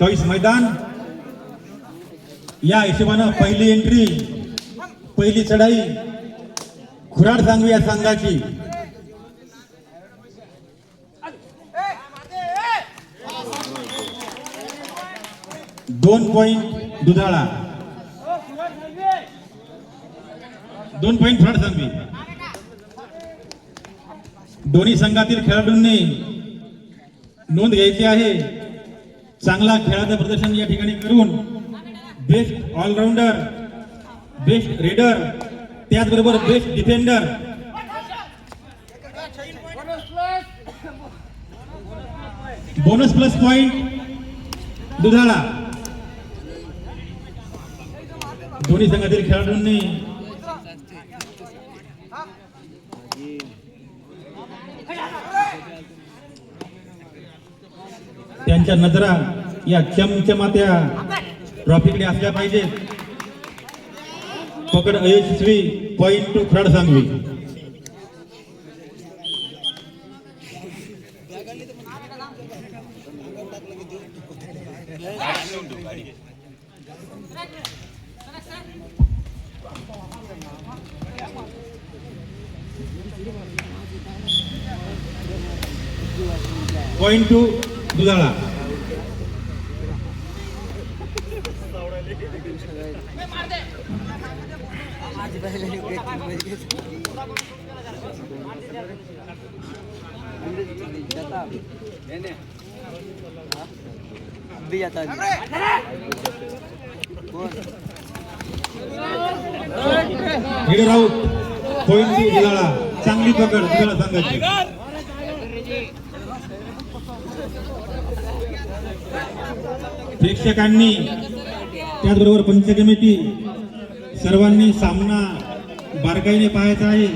Choice मैदान. या हिशोबानं पहिली एंट्री पहिली चढाई खुराड सांगवी या संघाची. दोन पॉईंट दुधाळा. दोन पॉईंट खुराड सांगवी. दोन्ही संघातील खेळाडूंनी नोंद घ्यायची आहे. चांगला खेळाचं प्रदर्शन या ठिकाणी करून बेस्ट ऑलराऊंडर बेस्ट रेडर त्याचबरोबर best defender bonus plus point Dudhala. दोन्ही संघातील खेळाडूंनी त्यांच्या नजरा या चमचमात्या ट्रॉफीकडे असल्या पाहिजेत पकड अयशस्वी पॉईंट टू फ्रड सांगवी. पॉईंट टू दुधाळा भी जाता है इकडे राऊत कोयंती टू चांगली पकड तुम्हाला सांगायची. प्रेक्षकांनी त्याचबरोबर पंच कमिटी सर्वांनी सामना बारकाईने पाहायचा आहे.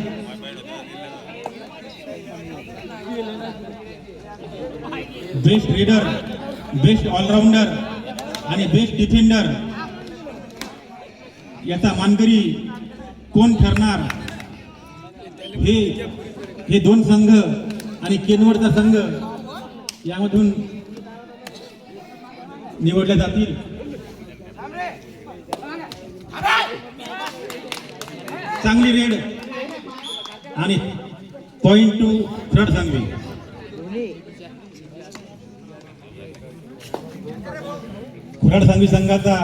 बेस्ट रीडर बेस्ट ऑलराऊंडर आणि बेस्ट डिफेंडर याचा मानकरी कोण ठरणार? हे हे दोन संघ आणि केनवडचा संघ यामधून निवडल्या जातील. चांगली रेड आणि point two third Sangvi Khurad Sangvi संघाचा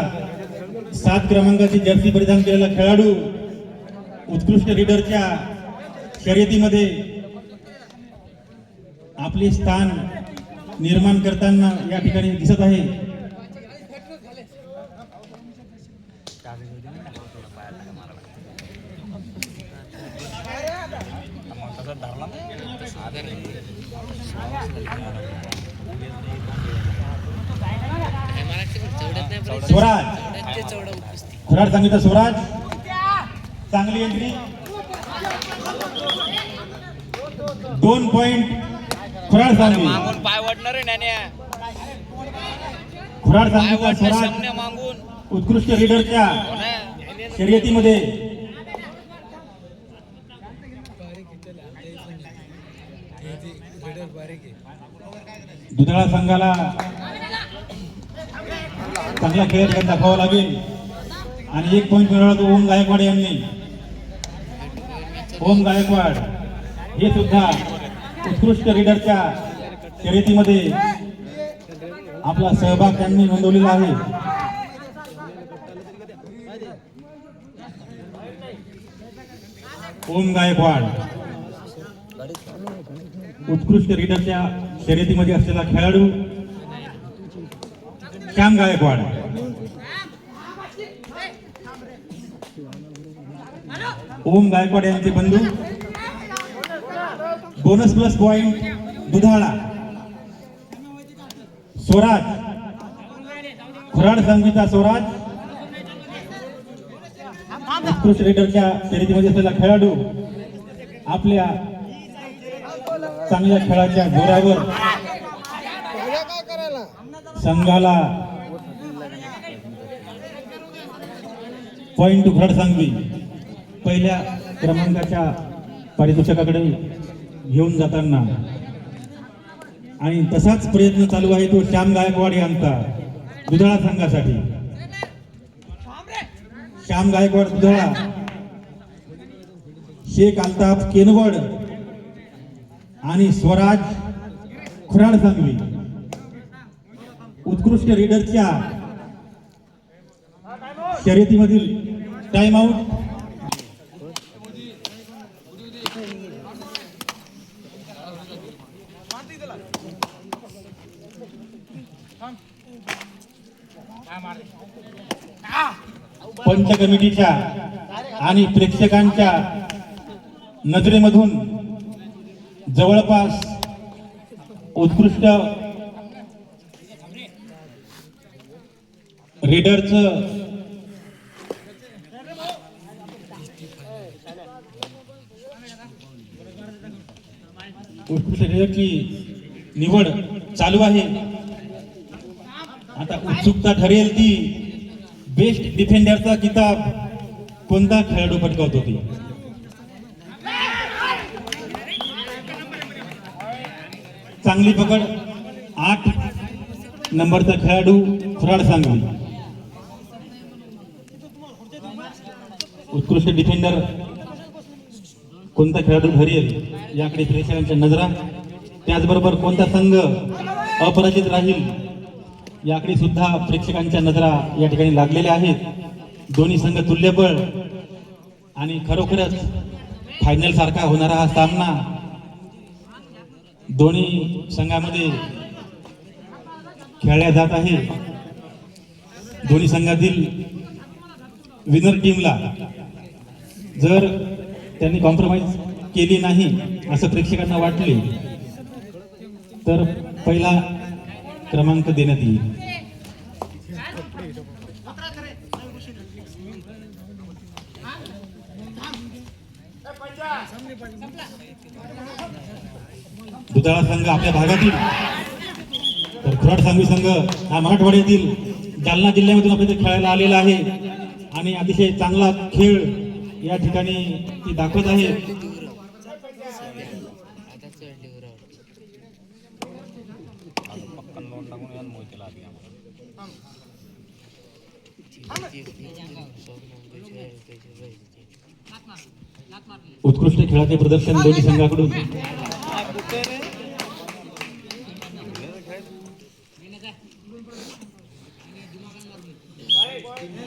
सात क्रमांकाची जर्सी परिधान केलेला खेळाडू उत्कृष्ट रीडरच्या शर्यतीमध्ये आपले स्थान निर्माण करताना या ठिकाणी दिसत आहे. स्वराज. खुराड सांगितलं स्वराज. चांगली एंट्री दोन पॉइंट खुराड सांगली. मागून पाय वाढणार खुराड स्वराज मागून. उत्कृष्ट रीडरच्या हो शर्यतीमध्ये. दुधाळा संघाला चांगला खेळ दाखवावा लागेल. आणि एक पॉईंट मिळवला तो ओम गायकवाड यांनी. ओम गायकवाड हे सुद्धा उत्कृष्ट रीडरच्या शर्यतीमध्ये आपला सहभाग त्यांनी नोंदवलेला आहे. ओम गायकवाड उत्कृष्ट रीडरच्या शर्यतीमध्ये असलेला खेळाडू श्याम गायकवाड. ओम गायकवाड यांचे बंधू. Bonus plus point Dudhala Swaraj. Khurad Sangeeta Swaraj. उत्कृष्ट रेडरच्या शर्यतीमध्ये असलेला खेळाडू आपल्या चांगल्या खेळाच्या जोरावर संघाला पॉइंट टू फ्रड सांगवी पहिल्या क्रमांकाच्या पारितोषिकाकडे घेऊन जाताना. आणि तसाच प्रयत्न चालू आहे तो श्याम गायकवाड यांचा दुधाळा संघासाठी. श्याम गायकवाड दुधाळा. शेख अल्ताफ केनवड आणि स्वराज खुराड सांगवी उत्कृष्ट रीडरच्या शर्यतीमधील टाइम आउट पंच कमिटीच्या आणि प्रेक्षकांच्या नजरेमधून जवळपास उत्कृष्ट रीडरचं उत्कृष्ट रीडरची निवड चालू आहे. आता उत्सुकता ठरेल ती. बेस्ट डिफेंडरचा किताब कोणता खेळाडू पटकावतो होती चांगली पकड आठ नंबरचा खेळाडू फराड सांगली. उत्कृष्ट डिफेंडर कोणता खेळाडू ठरेल याकडे प्रेक्षकांच्या नजरा. त्याचबरोबर कोणता संघ अपराजित राहील? याकडे सुद्धा प्रेक्षकांच्या नजरा या ठिकाणी लागलेल्या आहेत. दोन्ही संघ तुल्यबळ आणि खरोखरच फायनल सारखा होणारा हा सामना दोन्ही संघामध्ये खेळल्या जात आहे. दोन्ही संघातील विनर टीमला जर त्यांनी कॉम्प्रोमाइज केली नाही असं प्रेक्षकांना वाटले तर पहिला क्रमांक देण्यात येईल. दुधाळा संघ आपल्या भागातील. तर खुराड सांगवी संघ हा मराठवाड्यातील जालना जिल्ह्यामधून आपल्या इथे खेळायला आलेला आहे. आणि अतिशय चांगला खेळ या ठिकाणी ती दाखवत आहे. खेळाचे प्रदर्शन दोन्ही संघाकडून.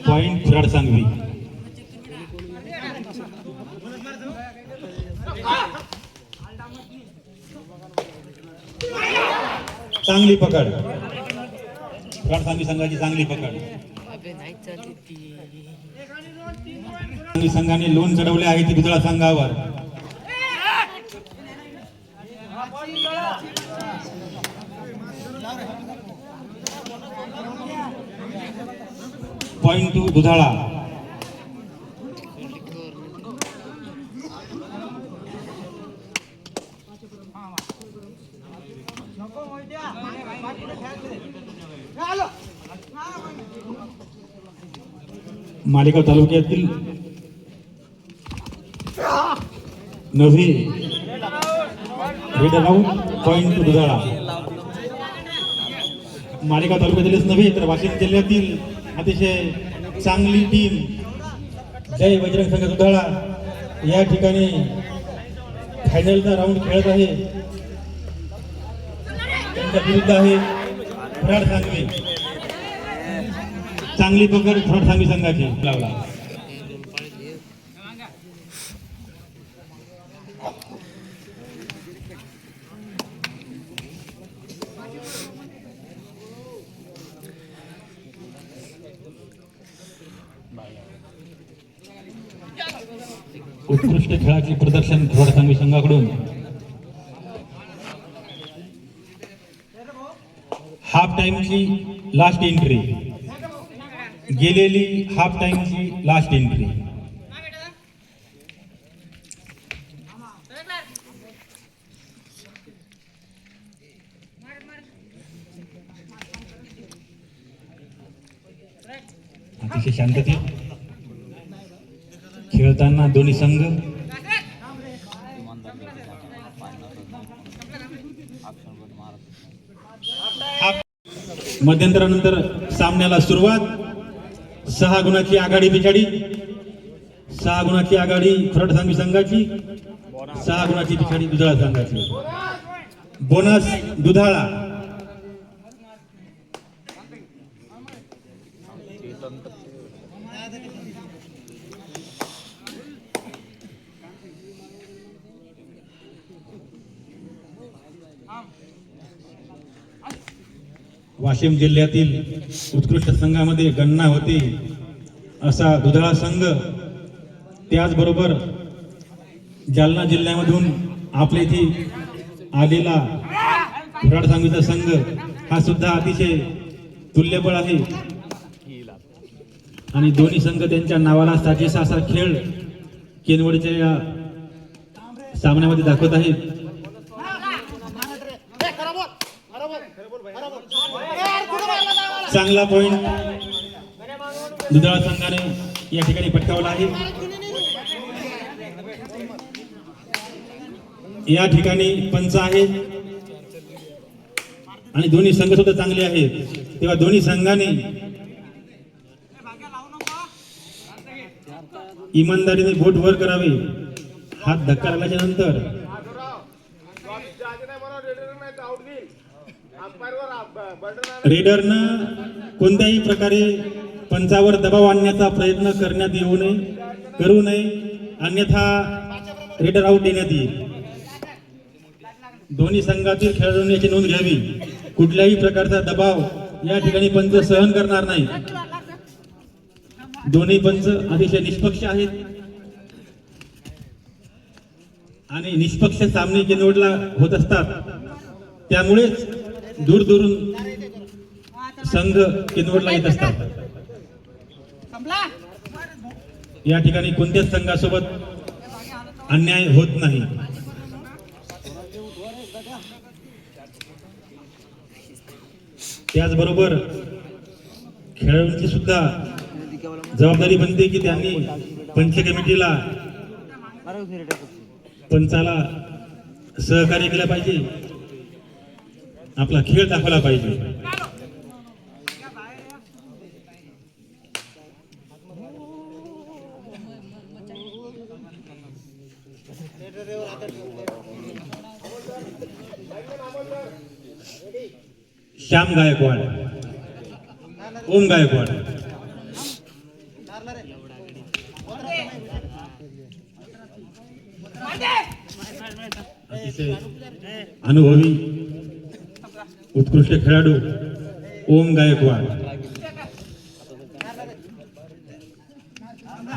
पॉइंट खुराड सांगवी. चांगली पकड. खुराड सांगवी संघाची चांगली पकड. संघाने लोन चढवले आहे ती दुधळा संघावर. पॉइंट टू दुधाळा मालेगाव तालुक्यातील नव्हे. Raid all out point two Dudhala Malegaon तालुक्यातीलच नव्हे तर वाशिम जिल्ह्यातील अतिशय चांगली टीम जय बजरंग संघ दुधाळा. या ठिकाणी फायनलचा राऊंड खेळत आहे. त्यांच्या विरुद्ध आहे फराड सांगवी. चांगली पकड फराड सांगवी संघाची. लावला. संघाकडून. हाफ टाइमची लास्ट एंट्री गेलेली हाफ टाइमची लास्ट एंट्री अतिशय शांतते खेळताना दोन्ही संघ हाफ मध्यंतरानंतर सामन्याला सुरुवात. सहा गुणाची आघाडी पिछाडी सहा गुणाची आघाडी खरड सांगवी संघाची. सहा गुणाची पिछाडी दुधाळा संघाची. बोनस दुधाळा. वाशिम जिल्ह्यातील उत्कृष्ट संघामध्ये गणना होती. असा दुधाळा संघ त्याचबरोबर जालना जिल्ह्यामधून आपल्या इथे आलेला कुराड सांगवीचा संघ हा सुद्धा अतिशय तुल्यबळ आहे. आणि दोन्ही संघ त्यांच्या नावाला साजेसा असा खेळ केनवडच्या या सामन्यामध्ये दाखवत आहेत. चांगला पॉइंट दुधाळा संघाने या ठिकाणी पटकावला आहे. या ठिकाणी पंच आहेत. आणि दोन्ही संघ सुद्धा चांगले आहेत. तेव्हा दोन्ही संघाने इमानदारीने बोट वर करावे. हात धक्का लागल्याच्या नंतर रेडरनं कोणत्याही प्रकारे पंचावर दबाव आणण्याचा प्रयत्न करण्यात येऊ नये करू नये अन्यथा रेडर आउट देण्यात येईल. दोन्ही संघातील खेळाडूंनी याची नोंद घ्यावी. कुठल्याही प्रकारचा दबाव या ठिकाणी पंच सहन करणार नाही. दोन्ही पंच अतिशय निष्पक्ष आहेत. आणि निष्पक्ष सामने निवडला होत असतात त्यामुळेच दूर दूरून संघ केंद्रला येत असतात. या ठिकाणी कोणत्याच संघासोबत अन्याय होत नाही. त्याचबरोबर खेळाडूंची सुद्धा जबाबदारी बनते की त्यांनी पंच कमिटीला पंचाला सहकार्य केलं पाहिजे. आपला खेळ दाखवला पाहिजे. श्याम गायकवाड. ओम गायकवाड. अतिशय अनुभवी उत्कृष्ट खेळाडू ओम गायकवाड.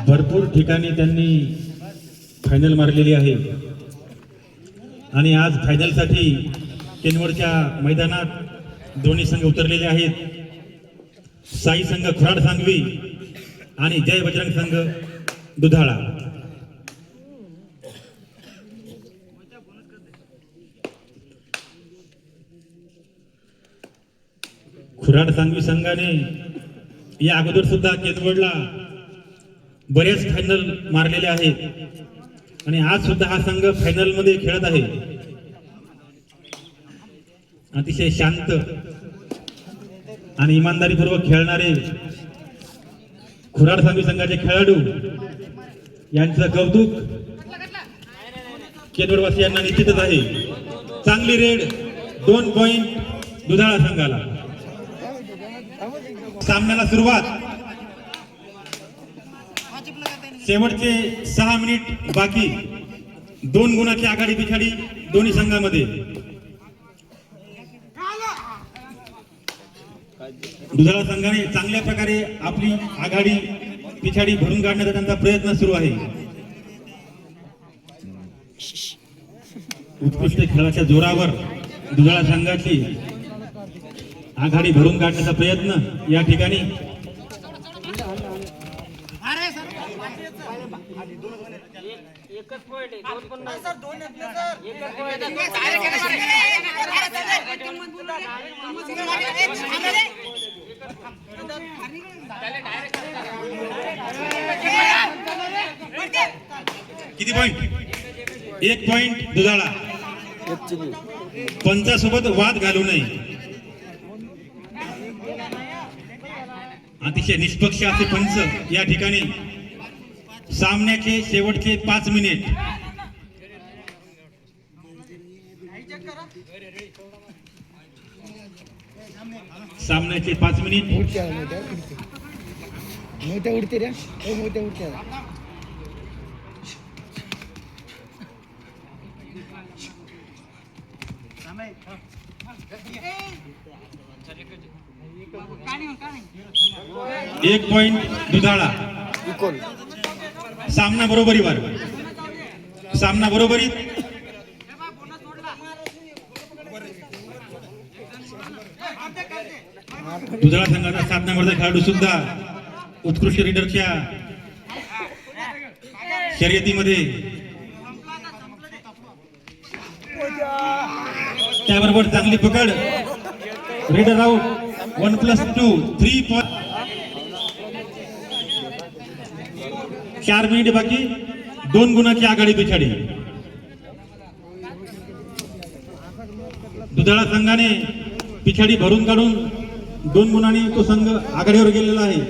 भरपूर ठिकाणी त्यांनी फायनल मारलेली आहे. आणि आज फायनलसाठी केनवडच्या मैदानात दोन्ही संघ उतरलेले आहेत. साई संघ खुराड सांगवी आणि जय बजरंग संघ दुधाळा. खुराड सांगवी संघाने या अगोदर सुद्धा केतवडला बरेच फायनल मारलेले आहेत. आणि आज सुद्धा हा संघ फायनलमध्ये खेळत आहे. अतिशय शांत आणि इमानदारीपूर्वक खेळणारे खुराड सांगवी संघाचे खेळाडू. यांचं कौतुक केतवडवासियांना निश्चितच आहे. चांगली रेड दोन पॉइंट दुधाळा संघाला. सामन्याला सुरुवात. शेवटचे सहा मिनिट बाकी. दोन गुणाची आघाडी पिछाडी दोन्ही संघामध्ये. दुधाळा संघाने चांगल्या प्रकारे आपली आघाडी पिछाडी भरून काढण्याचा त्यांचा प्रयत्न सुरू आहे. उत्कृष्ट खेळाच्या जोरावर दुधाळा संघाची आघाडी भरून काढण्याचा प्रयत्न या ठिकाणी. किती पॉइंट एक पॉइंट दुधाळा. पंचासोबत वाद घालू नये. अतिशय निष्पक्ष असे पंच या ठिकाणी. सामन्याचे शेवटचे पाच मिनिट. सामन्याचे पाच मिनिट. मोठ्या मोठ्या उडते मोठ्या उडते रे. मोठ्या उडत्या एक पॉइंट दुधाळा. सामना बरोबरीवर. सामना बरोबरी दुधाळा संघाचा सात नंबरचा खेळाडू सुद्धा उत्कृष्ट रीडरच्या शर्यतीमध्ये. त्याबरोबर चांगली पकड. Raider out one plus two three point चार मिनिट बाकी. दोन गुणाची आघाडी पिछाडी दुधाळा संघाने पिछाडी भरून काढून दोन गुणांनी तो संघ आघाडीवर गेलेला आहे.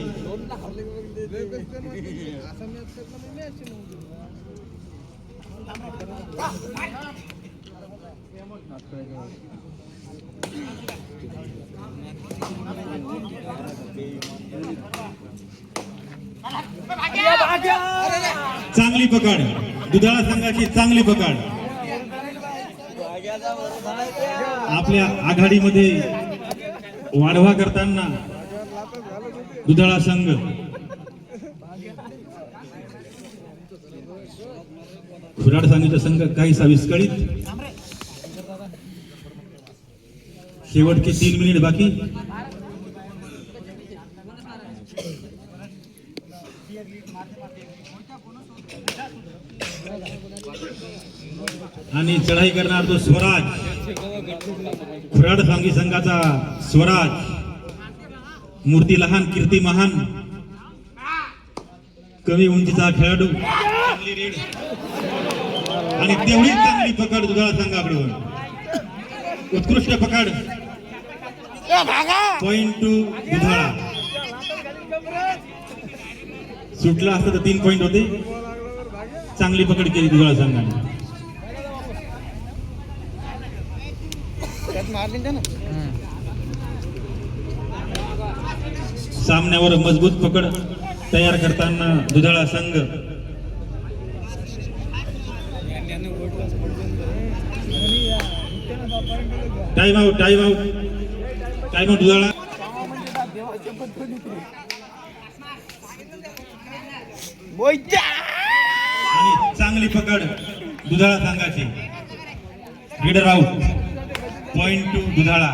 चांगली पकड. दुधाळा संघाची चांगली पकड. आपल्या आघाडीमध्ये वाढवा करताना दुधाळा संघ. खुराड संघाचा संघ काही विस्कळीत. शेवटचे तीन मिनिट बाकी. आणि चढाई करणार तो स्वराज. खुराड सांगी संघाचा स्वराज. मूर्ती लहान कीर्ती महान. कमी उंचीचा खेळाडू. आणि तेवढीच चांगली पकड दुधाळा संघाकडून. उत्कृष्ट पकड. Point two Dudhala. सुटला असता तर तीन पॉइंट होते. चांगली पकड केली दुधाळा संघाने. सामन्यावर मजबूत पकड तयार करताना दुधाळा संघ. Time out time out time out Dudhala. आणि चांगली पकड दुधाळा संघाची. Leader out point two Dudhala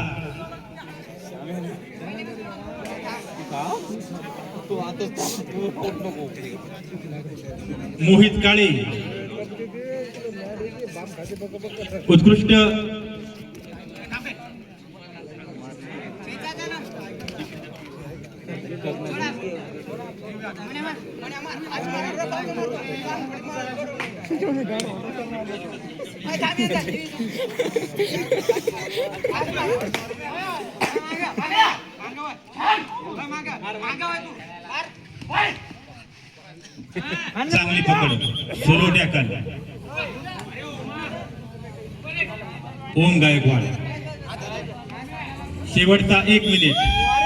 Mohit Kale उत्कृष्ट चांगली पकड. Solo tackle. ओम गायकवाड. शेवटचा एक मिनिट